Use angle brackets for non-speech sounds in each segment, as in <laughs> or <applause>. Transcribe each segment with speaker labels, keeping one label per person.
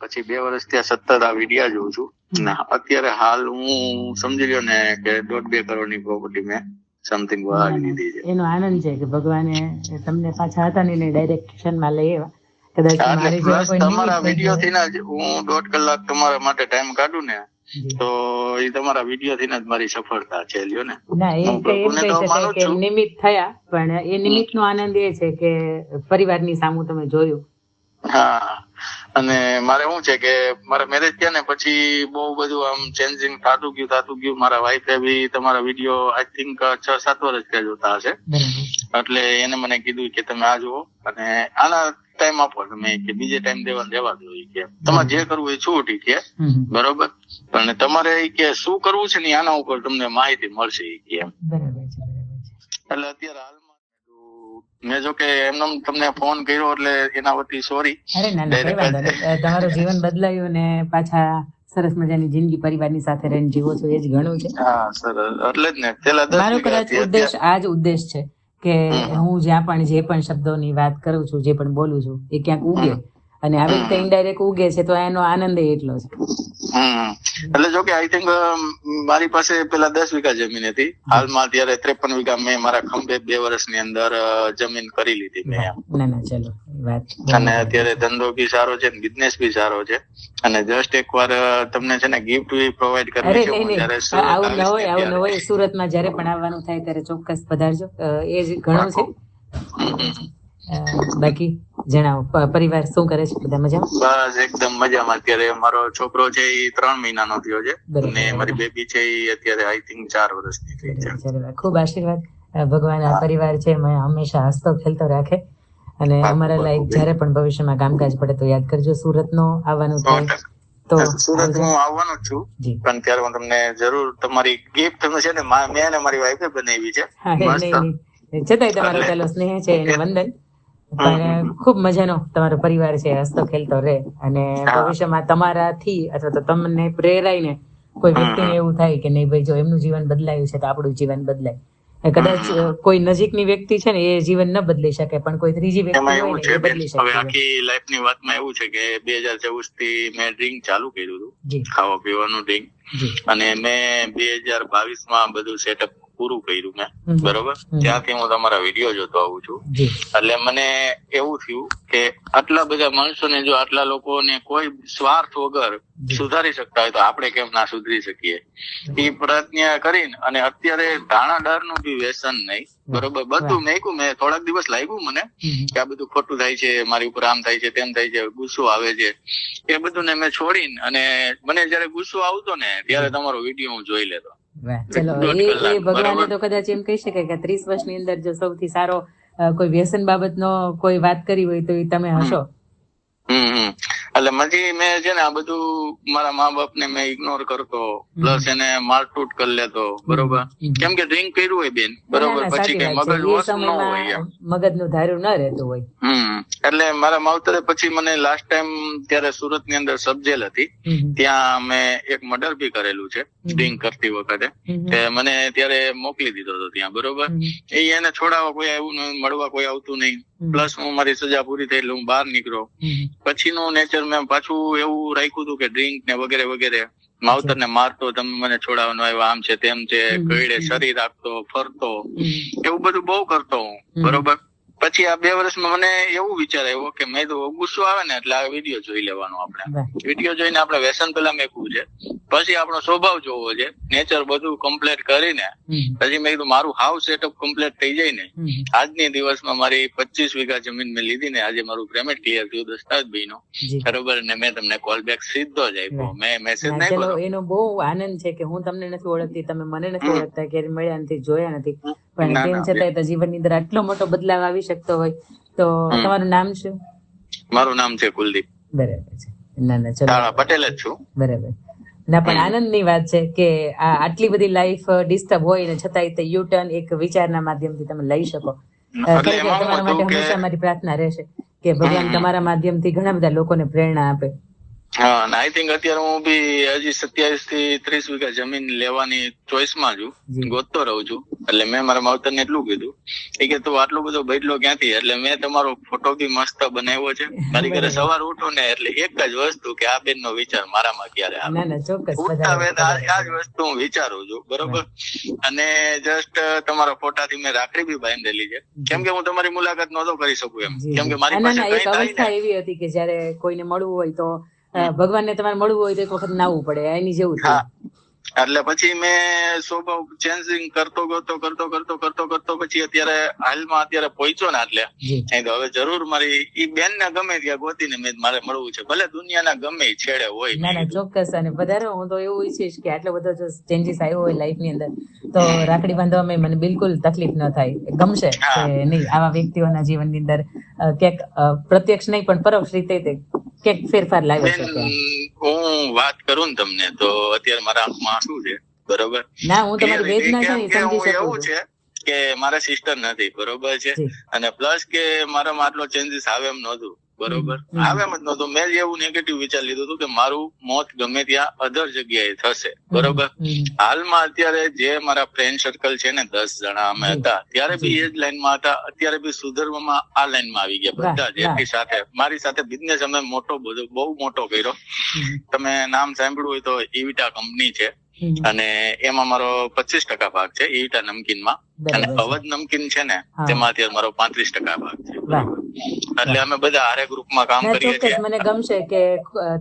Speaker 1: પછી બે વર્ષ ત્યાં સતત આ વિડિયા જોઉં છું. અત્યારે હાલ હું સમજી લ્યો ને કે દોઢ બે કરોડની પ્રોપર્ટી મેં સમથિંગ વહાવી દીધી છે.
Speaker 2: એનો આનંદ છે કે ભગવાને તમને પાછા હતા ને ડાયરેક્શનમાં લઈ આવ્યા. કદાચ
Speaker 1: તમારા થી જ હું દોઢ કલાક તમારા માટે ટાઈમ કાઢું ને તો એ તમારા વીડિયો થી જ મારી સફળતા છે લ્યો ને.
Speaker 2: ના એમ એમ કહી શકાય કે નિમિત્ત થયા પણ એ નિમિત્ત નો આનંદ એ છે કે પરિવારની સામું તમે જોયું.
Speaker 1: હા અને મારે શું છે કે મારા મેરેજ થયા ને પછી બહુ બધું આમ ચેન્જિંગ થતું ગયું થતું ગયું. મારા વાઈફે બી તમારા વીડિયો આઈ થિંક છ સાત વર્ષ ત્યાં જોતા હશે. એટલે એને મને કીધું કે તમે આ જુઓ. અને આના ટાઈમ આપો તમે કે બીજે ટાઈમ દેવા દેવા દો કે. તમારે જે કરવું એ છૂટી કે. બરોબર? પણ તમારે કે શું કરવું છે ને આના ઉપર તમને માહિતી મળશે કે એટલે અત્યારે હાલમાં મેં જો કે એમનો તમને ફોન કર્યો એટલે એના વતી સોરી
Speaker 2: અરે ના ના. તમારું જીવન બદલાયું ને પાછા સરસ મજાની જિંદગી પરિવારની સાથે રહીને જીવો છો એ જ ઘણું છે.
Speaker 1: હા સર એટલે જ ને પેલા
Speaker 2: મારો કદાચ ઉદ્દેશ આ જ ઉદ્દેશ છે કે હું જ્યાં પણ જે પણ શબ્દોની વાત કરું છું જે પણ બોલું છું એ ક્યાંક ઉગે. અને આવી રીતે ઇનડાયરેક્ટ ઉગે છે તો એનો આનંદ એટલો છે.
Speaker 1: એટલે જો કે આઈ થિંક મારી પાસે પેલા દસ વીઘા જમીન હતી. હાલમાં અત્યારે ત્રેપન વીઘા મેં મારા ખંભે બે વર્ષની અંદર જમીન કરી લીધી મેં એમ. અને અત્યારે ધંધો બી સારો છે બિઝનેસ બી સારો છે. અને જસ્ટ એકવાર વાર તમને છે ને ગિફ્ટ બી પ્રોવાઈડ કરવી છે
Speaker 2: આવું ન હોય આવું ન હોય સુરતમાં જયારે પણ આવવાનું થાય ત્યારે ચોક્કસ પધારજો. એ જ ઘણું છે. બાકી જણાવો પરિવાર શું કરે છે? બધા મજામાં?
Speaker 1: બસ એકદમ મજામાં. અત્યારે મારો છોકરો છે એ ત્રણ મહિનાનો થયો છે. અને મારી બેબી છે એ અત્યારે આઈ થિંક ચાર વર્ષની થઈ છે.
Speaker 2: ખૂબ આશીર્વાદ. ભગવાન આ પરિવાર છે હંમેશા હસતો ખેલતો રાખે. અને અમારા. લાયક જ્યારે પણ ભવિષ્યમાં કામકાજ પડે તો યાદ કરજો સુરતનો આવવાનું
Speaker 1: સો
Speaker 2: થાય તો
Speaker 1: સુરત હું આવવાનો છું પણ ત્યારે હું તમને જરૂર તમારી ગિફ્ટ છે ને મેં અને મારી વાઈફે બનાવી છે.
Speaker 2: છતાંય તમારો પેલો સ્નેહ છે એને વંદન. ખૂબ મજાનો તમારો પરિવાર છે હસતો ખેલતો રહે અને ભવિષ્યમાં તમારાથી અથવા તો તમને પ્રેરાઈને કોઈ વ્યક્તિને એવું થાય કે નહીં ભાઈ જો એમનું જીવન બદલાયું છે તો આપણું જીવન બદલાય. કદાચ કોઈ નજીકની વ્યક્તિ છે ને એ જીવન ન બદલી શકે પણ કોઈ ત્રીજી વ્યક્તિ
Speaker 1: એવું છે
Speaker 2: બદલી
Speaker 1: હવે
Speaker 2: શકે
Speaker 1: આખી લાઈફની વાતમાં એવું છે કે બે હજાર ચૌદથી મેં ડ્રિંક ચાલુ કર્યું હતું ખાવા પીવાનું ડ્રિંક અને મેં બે હજાર બાવીસમાં બધું સેટઅપ પૂરું કર્યું મેં. બરોબર? ત્યાંથી હું તમારા વીડિયો જોતો આવું છું. એટલે મને એવું થયું કે આટલા બધા માણસોને જો આટલા લોકોને કોઈ સ્વાર્થ વગર સુધારી શકતા હોય તો આપણે કેમ ના સુધરી શકીએ? એ પ્રયત્ન કરીને અને અત્યારે ધાણા ડરનું બી વ્યસન નહીં. બરોબર? બધું મેં મેં. થોડાક દિવસ લાગ્યું મને કે આ બધું ખોટું થાય છે મારી ઉપર આમ થાય છે તેમ થાય છે ગુસ્સો આવે છે. એ બધું ને મેં છોડીને અને મને જયારે ગુસ્સો આવતો ને ત્યારે તમારો વીડિયો હું જોઈ લેતો.
Speaker 2: ચલો એ એ ભગવાને તો કદાચ એમ કહી શકે કે ત્રીસ વર્ષની અંદર જો સૌથી સારો કોઈ વ્યસન બાબતનો કોઈ વાત કરી હોય તો એ તમે હશો.
Speaker 1: હમ હમ. એટલે મજી મેં છે ને આ બધું મારા મા બાપ ને મેં ઇગ્નોર કરતો. પ્લસ એને મારતૂટ કરી લેતો. બરોબર? કેમ કે ડ્રિંક કર્યું હોય બેન. બરોબર? પછી કઈ મગજ વોશ ન હોય
Speaker 2: મગજનું ધાર્યું ન રહેતું હોય.
Speaker 1: હમ. એટલે મારા માવતરે પછી મને લાસ્ટ ટાઈમ ત્યારે સુરતની અંદર સબજેલ હતી ત્યાં મેં એક મર્ડર બી કરેલું છે ડ્રિંક કરતી વખતે. મને ત્યારે મોકલી દીધો હતો ત્યાં બરોબર? એ એને છોડાવવા કોઈ આવ્યું મળવા કોઈ આવતું નહીં. પ્લસ હું મારી સજા પૂરી થઈ એટલે હું બહાર નીકળ્યો. પછીનું નેચર મેં પાછું એવું રાખ્યું હતું કે ડ્રિંક ને વગેરે વગેરે. માવતર ને મારતો તમે મને છોડાવવાનો આવ્યો આમ છે તેમ છે. કઈડે શરીર રાખતો ફરતો. એવું બધું બહુ કરતો હું. બરોબર? પછી આ બે વર્ષમાં મને એવું વિચાર આવ્યો કે મેં તો ગુસ્સો આવે ને એટલે આ વીડિયો જોઈ લેવાનો આપણે. વીડિયો જોઈને આપણે વ્યસન પેલા મેકવું છે. પછી આપણો સ્વભાવ જોવો છે. નેચર બધું કમ્પ્લીટ કરીને. પછી મેં કીધું મારું હાઉ સેટઅપ કમ્પ્લીટ થઈ જાય ને. આજની દિવસમાં મારી પચીસ વીઘા જમીન મેં લીધી ને. આજે મારું પેમેન્ટ ક્લિયર થયું દસ્તાવેજ ભાઈનો બરોબર? ને મેં તમને કોલ બેક સીધો જ આપ્યો. મેં મેસેજ
Speaker 2: ના,
Speaker 1: નહીં કર્યો
Speaker 2: એનો બહુ આનંદ છે કે હું તમને નથી ઓળખતી. તમે મને નથી. ઓળખતા કે મળ્યા નથી જોયા નથી. પણ તેમ છતાંય તો જીવનની અંદર આટલો મોટો બદલાવ આવી શકતો હોય તો તમારું નામ શું?
Speaker 1: મારું નામ છે કુલદીપ.
Speaker 2: બરાબર છે. ના ના ચલો.
Speaker 1: પટેલ જ છું.
Speaker 2: બરાબર. ના પણ આનંદની વાત છે કે આ આટલી બધી લાઈફ ડિસ્ટર્બ હોય ને છતાંય તે યુ ટર્ન એક વિચારના માધ્યમથી તમે લઈ શકો. તમારા માટે હંમેશા મારી પ્રાર્થના રહેશે કે ભગવાન તમારા માધ્યમથી ઘણા બધા લોકોને પ્રેરણા આપે.
Speaker 1: હા આઈ થિંક અત્યારે હું બી હજી સત્યાવીસથી ત્રીસ વીઘા જમીન લેવાની ચોઈસમાં છું. ગોતતો રહું છું. એટલે મેં મારા માવતર ને એટલું કીધું. એ કે તું આટલો બધો બદલો ક્યાંથી? એટલે મેં તમારો ફોટો બી મસ્ત બનાવ્યો છે. મારી ઘરે સવાર ઉઠું ને એટલે એક જ વસ્તુ કે આ બેન નો વિચાર મારામાં ક્યારે આવે? ઉઠતા આ જ વસ્તુ હું વિચારું છું. બરોબર? અને જસ્ટ તમારા ફોટા થી મેં રાખડી બી બાંધેલી છે. કેમ કે હું તમારી મુલાકાત નતો કરી શકું એમ. કેમ કે મારી પાસે કઈ
Speaker 2: અવસ્થા એવી હતી કે જયારે કોઈને મળવું હોય તો ભગવાનને તમારે મળવું હોય તો એક વખત નાવું પડે એની જેવું
Speaker 1: એટલે પછી મેં સ્વભાવ ચેન્જિંગ કરતો કરતો કરતો કરતો કરતો કરતો પછી અત્યારે હાલમાં અત્યારે પહોંચ્યો ને એટલે. નહીં તો હવે જરૂર મારી ઈ બેન ને ગમે ત્યાં ગોતીને મેં મારે મળવું છે. ભલે દુનિયાના ગમે છેડે હોય.
Speaker 2: ના ના ચોક્કસ. અને વધારે હું તો એવું ઈચ્છીશ કે આટલો બધો જો ચેન્જીસ આવ્યો હોય લાઈફની અંદર તો રાખડી બાંધવામાં મને બિલકુલ તકલીફ ન થાય. ગમશે કે નહીં આવા વ્યક્તિઓના જીવનની અંદર ક્યાંક પ્રત્યક્ષ નહીં પણ પરોક્ષ રીતે ક્યાંક ફેરફાર
Speaker 1: લાવ્યો
Speaker 2: છે
Speaker 1: હું વાત કરું ને તમને તો અત્યારે મારા આંખમાં આંસુ છે બરોબર?
Speaker 2: ના હું તમારી વેદના છે ને
Speaker 1: કે
Speaker 2: સમજી શકું છું.
Speaker 1: કે મારા સિસ્ટર નથી બરોબર છે? અને પ્લસ કે મારામાં આટલો ચેન્જીસ આવે એમ નહોતું. બરોબર? આવે એમ જ મેં એવું નેગેટિવ વિચાર લીધું હતું કે મારું મોત ગમે ત્યાં અધર જગ્યાએ થશે. બરોબર? હાલમાં અત્યારે જે મારા ફ્રેન્ડ સર્કલ છે ને દસ જણા અમે હતા ત્યારે બી એ જ લાઈનમાં હતા અત્યારે બી સુધરવામાં આ લાઈનમાં આવી ગયા બધા જ
Speaker 2: વાહ.
Speaker 1: સાથે મારી સાથે બિઝનેસ અમે મોટો બધો બહુ મોટો કર્યો. તમે નામ સાંભળ્યું હોય તો ઇવિટા કંપની છે. અને એમાં મારો પચીસ ટકા ભાગ છે ઈટા નમકીનમાં. અને અવધ નમકીન છે ને તેમાં અત્યારે મારો પાંત્રીસ ટકા ભાગ છે. એટલે અમે બધા હારે ગ્રુપમાં કામ કરીએ છીએ.
Speaker 2: મને ગમશે કે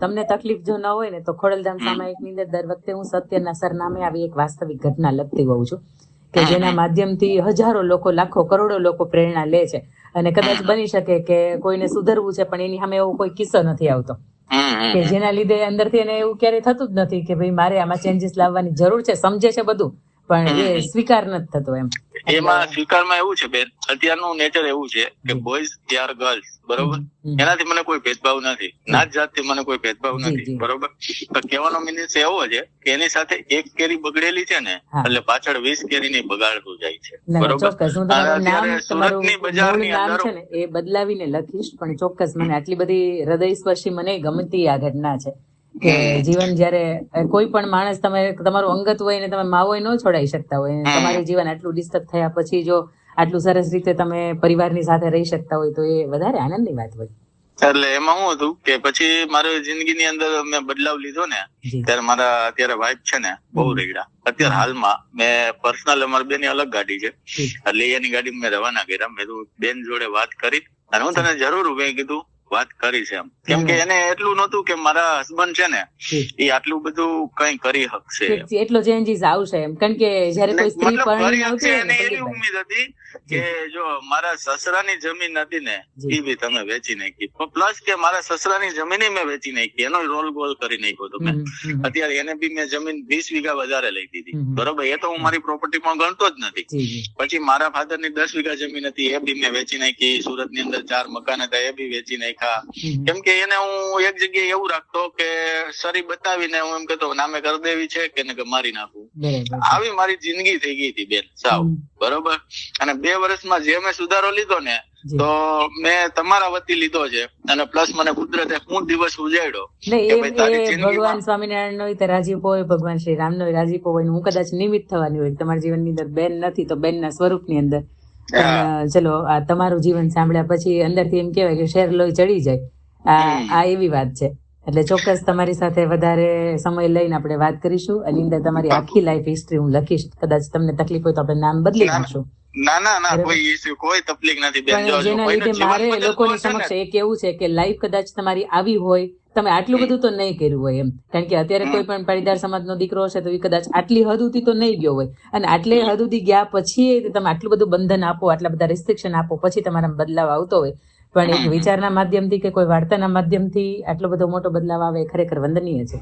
Speaker 2: તમને તકલીફ જો ન હોય ને તો ખોડલધામ સામાયિકની અંદર દર વખતે હું સત્યના સરનામે આવી એક વાસ્તવિક ઘટના લખતી હોઉં છું. કે જેના માધ્યમથી હજારો લોકો લાખો કરોડો લોકો પ્રેરણા લે છે. અને કદાચ બની શકે કે કોઈને સુધરવું છે પણ એની સામે એવો કોઈ કિસ્સો નથી આવતો. કે જેના લીધે અંદરથી એને એવું ક્યારેય થતું જ નથી કે ભાઈ મારે આમાં ચેન્જીસ લાવવાની જરૂર છે સમજે છે બધું. પણ એ સ્વીકાર નથી થતો એમ.
Speaker 1: એમાં સ્વીકારમાં એવું છે બેન અત્યારનું નેચર એવું છે કે બોયઝ યાર ગર્લ્સ બરોબર? એનાથી મને કોઈ ભેદભાવ નથી. નાત જાતથી મને કોઈ ભેદભાવ નથી બરોબર? તો કહેવાનો મિનિસ એવો છે કે એની સાથે એક કેરી બગડેલી છે ને એટલે પાછળ વીસ કેરી ની બગાડતું જાય છે બરોબર? સુરતની બજારની અંદર
Speaker 2: છે ને એ બદલાવીને લખીશ પણ ચોક્કસ મને આટલી બધી હૃદયસ્પર્શી મને ગમતી આ ઘટના છે. કે જીવન જ્યારે કોઈ પણ માણસ તમે તમારું અંગત હોય ને તમે માવોય ન છોડાઈ શકતા હોય તમારું જીવન આટલું ડિસ્ટર્બ થયા પછી જો આટલું સરસ રીતે તમે પરિવારની સાથે રહી શકતા હોય તો એ વધારે આનંદની વાત હોય.
Speaker 1: એટલે એમાં શું હતું કે પછી મારી જિંદગીની અંદર મેં બદલાવ લીધો ને ત્યારે મારા અત્યારે વાઇફ છે ને બહુ રેગડા. અત્યારે હાલમાં મેં પર્સનલ અમારી બેની અલગ ગાડી છે. એટલે એની ગાડી મેં રવાના કર્યા. મેં બેન જોડે વાત કરી. અને હું તને જરૂર મેં કીધું વાત કરી છે એમ. કેમ કે એને એટલું નતું કે મારા હસબન્ડ છે ને એ આટલું બધું કઈ કરી શકશે.
Speaker 2: એટલો ચેન્જીસ આવશે એમ. કારણ કે જ્યારે કોઈ સ્ત્રી હોય ને
Speaker 1: એને એવી ઉમ્મીદ હતી કે જો. મારા સસરાની જમીન હતી ને એ બી તમે વેચી નાખી. પ્લસ કે મારા સસરાની જમીન મેં વેચી નાખી એનો રોલ ગોલ કરી નાખ્યો તો મેં. અત્યારે એને બી મેં જમીન વીસ વીઘા વધારે લઈ દીધી. બરોબર? એ તો હું મારી પ્રોપર્ટીમાં ગણતો જ નથી. પછી મારા ફાધરની દસ વીઘા જમીન હતી એ બી મેં વેચી નાખી. સુરતની અંદર ચાર મકાન હતા એ બી વેચી નાખ્યા. કેમ કે એને હું એક જગ્યાએ એવું રાખતો કે સરી બતાવીને હું એમ કેતો નામે કરી દેવી છે કે મારી નાખું? આવી મારી જિંદગી થઈ ગઈ હતી બેન સાવ. બરોબર? અને બે વર્ષમાં જે મેં સુધારો લીધો ને તો મેં તમારા વતી લીધો છે. અને પ્લસ મને કુદરતે હું દિવસ ઉજાડ્યો
Speaker 2: ને ભગવાન સ્વામિનારાયણ નો રાજીપો હોય ભગવાન શ્રી રામ નો રાજીપો હોય હું કદાચ નિમિત્ત થવાની હોય. તમારા જીવનની અંદર બેન નથી તો બેન ના સ્વરૂપની અંદર. પણ ચલો આ તમારું જીવન સાંભળ્યા પછી અંદરથી એમ કહેવાય કે શેર લોહી ચડી જાય. આ આ એવી વાત છે. એટલે ચોક્કસ તમારી સાથે વધારે સમય લઈને આપણે વાત કરીશું. અને અંદર તમારી આખી લાઈફ હિસ્ટ્રી હું લખીશ. કદાચ તમને તકલીફ હોય તો આપણે નામ બદલી
Speaker 1: ના,
Speaker 2: નાખશું.
Speaker 1: ના ના ના કોઈ issue, કોઈ તકલીફ નથી બેન. જો
Speaker 2: જેના લીધે મારે લોકોની સમક્ષ એ કેવું છે કે લાઈફ કદાચ તમારી આવી હોય તમે આટલું બધું તો નહીં કર્યું હોય એમ. કારણ કે અત્યારે કોઈ પણ પાટીદાર સમાજનો દીકરો હશે તો એ કદાચ આટલી હદ સુધી તો નહીં ગયો હોય. અને આટલે હદ સુધી ગયા પછી તમે આટલું બધું બંધન આપો આટલા બધા રિસ્ટ્રિક્શન આપો પછી તમારા બદલાવ આવતો હોય. પણ એક વિચારના માધ્યમથી કે કોઈ વાર્તાના માધ્યમથી આટલો બધો મોટો બદલાવ આવે એ ખરેખર વંદનીય છે.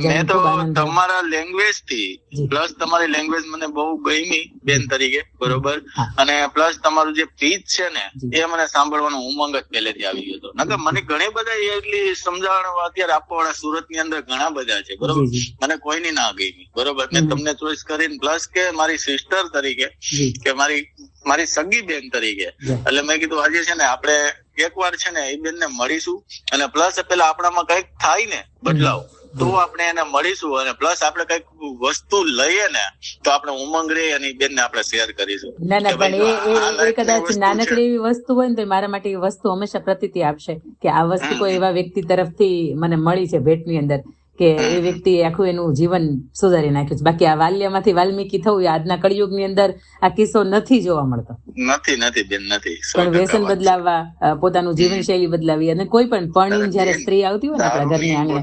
Speaker 1: મેં તો. તમારા
Speaker 2: લેંગ્વેજથી
Speaker 1: પ્લસ તમારી લેંગ્વેજ મને બહુ ગમી બેન તરીકે બરોબર? અને પ્લસ તમારું જે પીચ છે ને એ મને સાંભળવાનો ઉમંગ જ પહેલેથી આવી ગયો હતો. નકર મને ઘણી બધા એટલી સમજાવણ અત્યારે સુરતની અંદર ઘણા બધા છે બરોબર? મને કોઈની ના ગઈ બરોબર? મેં તમને ચોઈસ કરીને પ્લસ કે મારી સિસ્ટર તરીકે કે મારી મારી સગી બેન તરીકે. એટલે મેં કીધું આજે છે ને આપણે એકવાર છે ને એ બેન ને મળીશું. અને પ્લસ પેલા આપણામાં કંઈક થાય ને બદલાવ. તો આપણે એને મળીશું અને પ્લસ આપણે કંઈક વસ્તુ લઈએ ને તો આપણે ઉમંગ રે અને બેન ને આપણે શેર કરીશું.
Speaker 2: ના ના પણ એ કદાચ નાનકડી એવી વસ્તુ હોય ને તો મારા માટે એ વસ્તુ હંમેશા પ્રતીતિ આપશે કે આ વસ્તુ કોઈ એવા વ્યક્તિ તરફથી મને મળી છે ભેટની અંદર. કે એ વ્યક્તિ આખું એનું જીવન સુધારી નાખ્યું છે. બાકી આ વાલ્યમાંથી વાલ્મીકી થવું આજના કળયુગની અંદર આ કિસ્સો નથી જોવા મળતો.
Speaker 1: નથી નથી બેન નથી.
Speaker 2: પણ વ્યસન બદલાવવા પોતાનું પોતાનું જીવનશૈલી બદલાવી અને કોઈ પણ પરણી જયારે સ્ત્રી આવતી હોય ને આપણા ઘરની આંગણે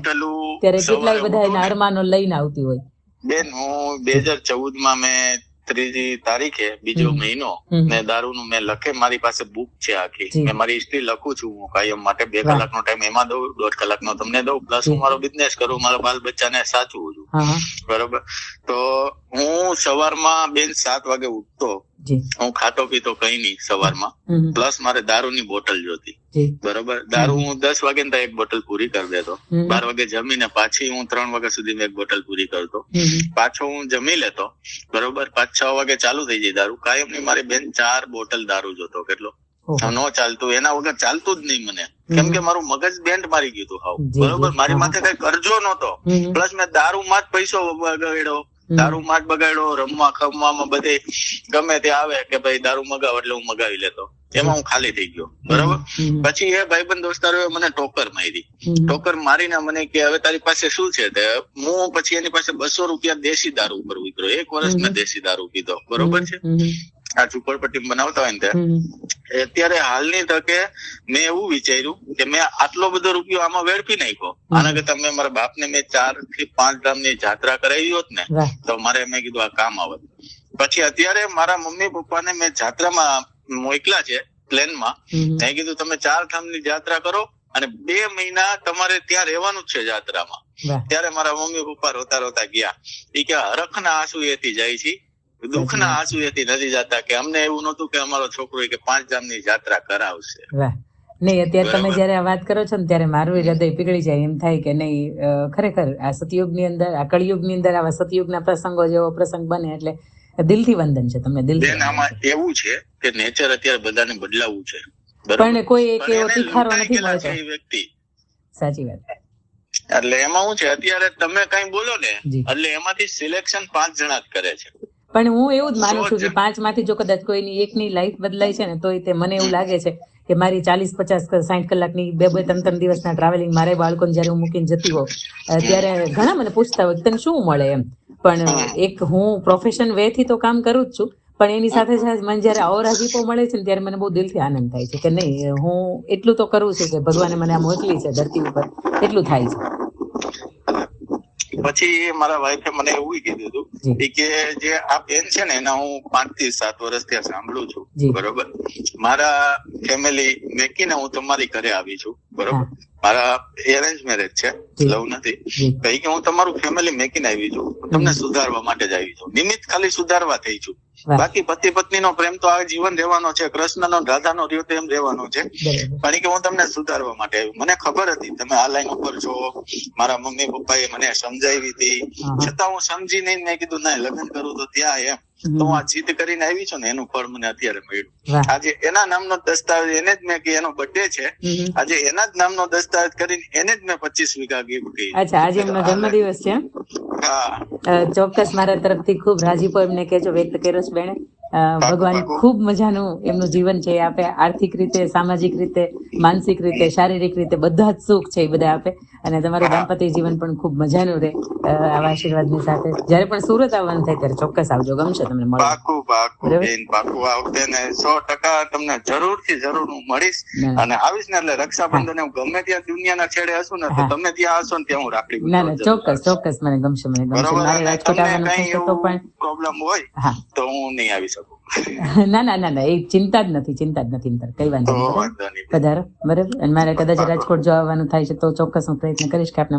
Speaker 2: ત્યારે કેટલાય બધા એના અરમાનો લઈને આવતી હોય.
Speaker 1: બેન હું બે હજાર ચૌદમાં મેં ત્રીજી તારીખે બીજો મહિનો. ને દારૂનું મેં લખે મારી પાસે બુક છે આખી. મેં મારી હિસ્ટ્રી લખું છું હું કાયમ માટે. બે. કલાકનો ટાઈમ એમાં દઉં દોઢ કલાકનો તમને દઉં પ્લસ. હું મારો બિઝનેસ કરું મારા બાલ બચ્ચાને સાચવું છું. બરોબર? તો હું સવારમાં બેન સાત વાગે ઉઠતો. હું ખાતો પીતો કઈ નહીં સવારમાં. પ્લસ મારે દારૂની બોટલ જોતી બરોબર? દારૂ હું દસ વાગે એક બોટલ પૂરી કરી દેતો. બાર વાગે જમીને પાછી હું ત્રણ વાગ્યા સુધી એક બોટલ પૂરી કરતો. પાછો હું જમી લેતો. બરોબર? પાંચ છ વાગે ચાલુ થઈ જાય દારૂ. કાયમની મારી બેન ચાર બોટલ દારૂ જોતો કેટલો. નો ચાલતું. એના વગર ચાલતું જ નહીં મને. કેમ કે મારું મગજ બેન્ડ મારી ગયું હતું હાવ. બરોબર? મારી માથે કઈ કરજો નતો. પ્લસ મેં દારૂ માં જ પૈસો બગાડ્યો
Speaker 2: હમ.
Speaker 1: દારૂમાં બગાડો બગાડ્યો રમવા ખમવામાં બધે ગમે તે આવે કે ભાઈ દારૂ મગાવ એટલે હું મગાવી લેતો. એમાં હું ખાલી થઈ ગયો. બરોબર? પછી એ ભાઈબંધ દોસ્તારો મને ટોકર મારી. ટોકર મારીને મને કે હવે તારી પાસે શું છે? તે હું પછી એની પાસે બસો રૂપિયા દેશી દારૂ ઉપર ઉતર્યો. એક વર્ષ મેં દેશી દારૂ પીધો. બરોબર છે. આ ઝુંપડપટ્ટી બનાવતા હોય ને અત્યારે હાલની તકે મેં એવું વિચાર્યું કે મેં આટલો બધો રૂપિયો આમાં વેડફી નાખ્યો. આના કરતા મેં મારા બાપને મેં ચારથી પાંચ ગ્રામની જાત્રા કરાવી હોત ને તો મારે મેં કીધું આ કામ આવત. પછી અત્યારે મારા મમ્મી પપ્પાને મેં જાત્રામાં મોકલા છે પ્લેનમાં. મેં કીધું તમે ચાર ધામની જાત્રા કરો અને બે મહિના તમારે ત્યાં રહેવાનું જ છે જાત્રામાં. ત્યારે મારા મમ્મી પપ્પા રોતા રોતા ગયા. એ કે હરખના આંસુ એથી જાય છે. દુઃખના આંસુ એથી નથી જતા કે અમને એવું નતું કે અમારો છોકરો કે પાંચ ધામની જાત્રા કરાવશે.
Speaker 2: વાહ. નહીં અત્યારે તમે. જયારે આ વાત કરો છો ને ત્યારે મારું હૃદય પીગળી જાય એમ થાય કે નહીં ખરેખર આ સતયુગની અંદર આ કળિયુગની અંદર આવા સતયુગના પ્રસંગો જેવો પ્રસંગ બને એટલે દિલથી વંદન છે તમને દિલ
Speaker 1: આમાં એવું છે કે નેચર અત્યારે બધાને બદલાવું છે.
Speaker 2: પણ કોઈ એક એવો તીખારો નથી મળતો.
Speaker 1: વ્યક્તિ.
Speaker 2: સાચી વાત.
Speaker 1: એટલે એમાં શું છે અત્યારે તમે કઈ બોલો ને એટલે એમાંથી સિલેક્શન પાંચ જણા જ કરે છે.
Speaker 2: પણ હું એવું જ માનું છું કે પાંચમાંથી જો કદાચ કોઈની એકની લાઈફ બદલાય છે ને તો તે મને એવું લાગે છે કે મારી ચાલીસ પચાસ સાઠ કલાકની બે બે ત્રણ ત્રણ દિવસના ટ્રાવેલિંગ મારે બાળકોને જયારે હું મૂકીને જતી હોઉં ત્યારે ઘણા મને પૂછતા હોય તને શું મળે એમ. પણ એક હું પ્રોફેશન વે થી તો કામ કરું જ છું પણ એની સાથે સાથે મને જ્યારે અવરાજીપો મળે છે ને ત્યારે મને બહુ દિલથી આનંદ થાય છે કે નહીં હું એટલું તો કરું છું કે ભગવાને મને આ મોકલી છે ધરતી ઉપર એટલું થાય છે.
Speaker 1: પછી મારા વાઈફે મને એવું કીધું હતું કે જે આ બેન છે ને એના હું પાંચથી સાત વર્ષ ત્યાં સાંભળું છું. બરોબર? મારા ફેમિલી મેકીને હું તમારી ઘરે આવી છું. બરોબર? મારા એરેન્જ મેરેજ છે. લવ નથી. કઈ કે હું તમારું ફેમિલી મેકીને આવી છું. તમને સુધારવા માટે જ આવી છું. નિમિત્ત ખાલી સુધારવા થઈ છું. બાકી પતિ પત્ની નો પ્રેમ તો આ જીવન રહેવાનો છે. કૃષ્ણ નો રાધા નો રહ્યો તેમ રહેવાનો છે. પણ કે હું તમને સુધારવા માટે આવ્યું. મને ખબર હતી. તમે આ લાઈન ઉપર છો. મારા મમ્મી પપ્પાએ મને સમજાવી હતી. છતાં હું સમજી નહીં મેં કીધું ના લગ્ન કરું તો ત્યાં એમ. તો હું આ જીત કરીને આવી છું ને એનું ફળ મને અત્યારે મળ્યું. આજે એના નામનો દસ્તાવેજ એને જ મેં કે એનો બર્થડે છે. આજે એના જ નામનો દસ્તાવેજ કરીને એને જ મેં પચીસ વીઘા ગિફ્ટ કરી.
Speaker 2: અચ્છા આજે એમનો જન્મદિવસ છે એમ? ચોક્કસ મારા તરફથી ખૂબ રાજીપો એમને કહેજો વ્યક્ત કર્યો છે બેને ભગવાન. ખૂબ મજાનું એમનું જીવન છે એ આપે આર્થિક રીતે સામાજિક રીતે માનસિક રીતે શારીરિક રીતે બધા જ સુખ છે એ બધા આપે. અને તમારું દાંપત્ય જીવન પણ ખૂબ મજાનું રહે આવા આશીર્વાદની સાથે. જ્યારે પણ સુરત આવવાનું થાય ત્યારે ચોક્કસ આવજો. ગમશે તમને મળે
Speaker 1: પાકું પાકું બેન પાકું આવતે ને સો ટકા તમને જરૂરથી જરૂર હું મળીશ. અને આવીશ ને એટલે રક્ષાબંધન હું ગમે ત્યાં દુનિયાના છેડે હશું ને તો તમે ત્યાં હશો ને ત્યાં હું રાખડી
Speaker 2: ના ના ચોક્કસ ચોક્કસ મને ગમશે મને ગમશે. મારે રાજકોટ આવવાનું તો પણ
Speaker 1: પ્રોબ્લેમ હોય તો હું નહીં આવી શકું. <laughs>
Speaker 2: ના ના ના ના એ ચિંતા જ નથી ચિંતા જ નથી અંતર કઈ વાંધો નહીં. બરાબર?
Speaker 1: વાંધો નહીં.
Speaker 2: પધારો બરાબર? અને મારે કદાચ રાજકોટ જો આવવાનું થાય છે તો ચોક્કસ હું પ્રયત્ન કરીશ કે આપને